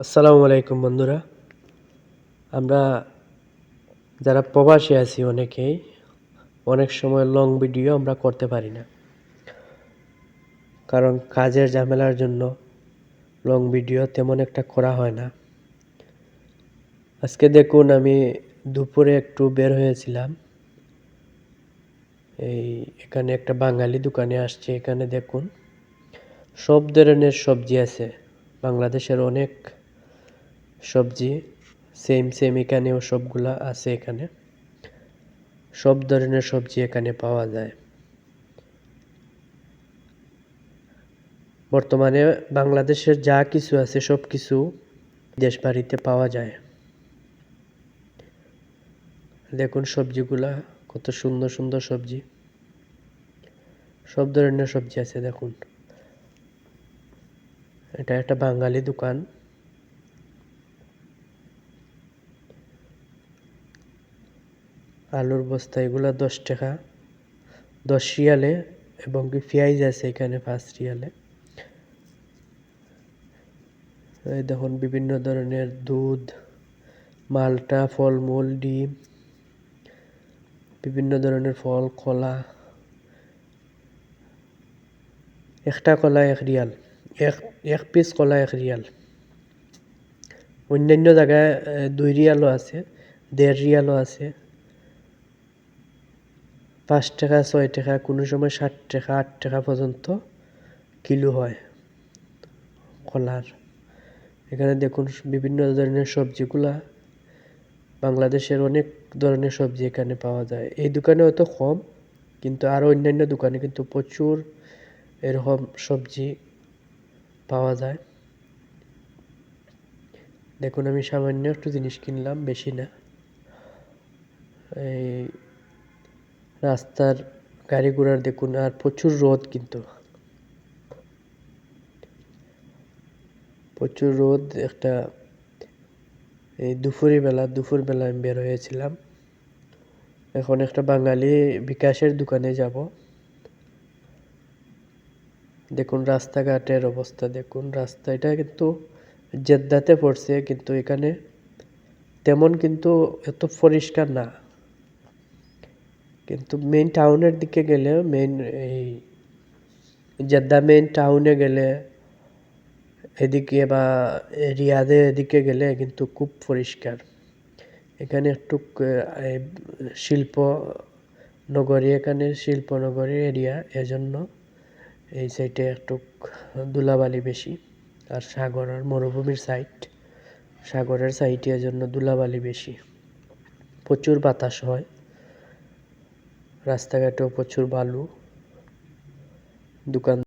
আসসালামু আলাইকুম বন্ধুরা। আমরা যারা প্রবাসী আছি অনেকেই, অনেক সময় লং ভিডিও আমরা করতে পারি না। কারণ কাজের ঝামেলার জন্য লং ভিডিও তেমন একটা করা হয় না। আজকে দেখুন আমি দুপুরে একটু বের হয়েছিলাম। এই এখানে একটা বাঙালি দোকানে আসছে, এখানে দেখুন। সব ধরনের সবজি আছে। বাংলাদেশের অনেক সবজি সেম সেম এখানেও সবগুলা আছে এখানে। সব ধরনের সবজি এখানে পাওয়া যায়। বর্তমানে বাংলাদেশের যা কিছু আছে, সব কিছু দেশ বাড়িতে পাওয়া যায়। দেখুন সবজিগুলা, কত সুন্দর সুন্দর সবজি। সব ধরনের সবজি আছে, দেখুন। এটা একটা বাঙালি দোকান। আলুর বস্তা, এগুলো দশ টাকা। দশ রিয়ালে এবং কি পেঁয়াজ আছে এখানে পাঁচ রিয়ালে। এই দেখুন, বিভিন্ন ধরনের দুধ, মালটা, ফলমূল, ডিম, বিভিন্ন ধরনের ফল, কলা। একটা কলা এক রিয়াল, এক এক পিস কলা এক রিয়াল। অন্যান্য জায়গায় দুই রিয়ালও আছে, দেড় রিয়ালও আছে। পাঁচ টাকা, ছয় টাকা, কোনো সময় ষাট টাকা, আট টাকা পর্যন্ত কিলো হয় কলার। এখানে দেখুন বিভিন্ন ধরনের সবজিগুলা, বাংলাদেশের অনেক ধরনের সবজি এখানে পাওয়া যায়। এই দোকানে হয়তো কম, কিন্তু আরও অন্যান্য দোকানে কিন্তু প্রচুর এরকম সবজি পাওয়া যায়। দেখুন আমি সামান্য একটু জিনিস কিনলাম, বেশি না। এই রাস্তার গাড়ি ঘোড়ার দেখুন, আর প্রচুর রোদ কিন্তু। প্রচুর রোদ, একটা এই দুপুরি বেলা দুপুর বেলা আমি বের হয়েছিলাম। এখন একটা বাঙালি বিকাশের দোকানে যাব। দেখুন রাস্তাঘাটের অবস্থা, দেখুন রাস্তা, এটা কিন্তু জেদ্দাতে পড়ছে, কিন্তু এখানে তেমন কিন্তু এত পরিষ্কার না। কিন্তু মেইন টাউনের দিকে গেলে মেইন এই জেদ্দা মেইন টাউনে গেলে, এদিকে বা রিয়াদে এদিকে গেলে কিন্তু খুব পরিষ্কার। এখানে একটু শিল্প নগরী, এখানে শিল্পনগরী এরিয়া এজন্য এই সাইডে একটু ধুলাবালি বেশি। আর সাগর আর মরুভূমির সাইড সাগরের সাইডে এজন্য ধুলাবালি বেশি। প্রচুর বাতাস হয়। রাস্তাঘাটেও প্রচুর বালু দোকান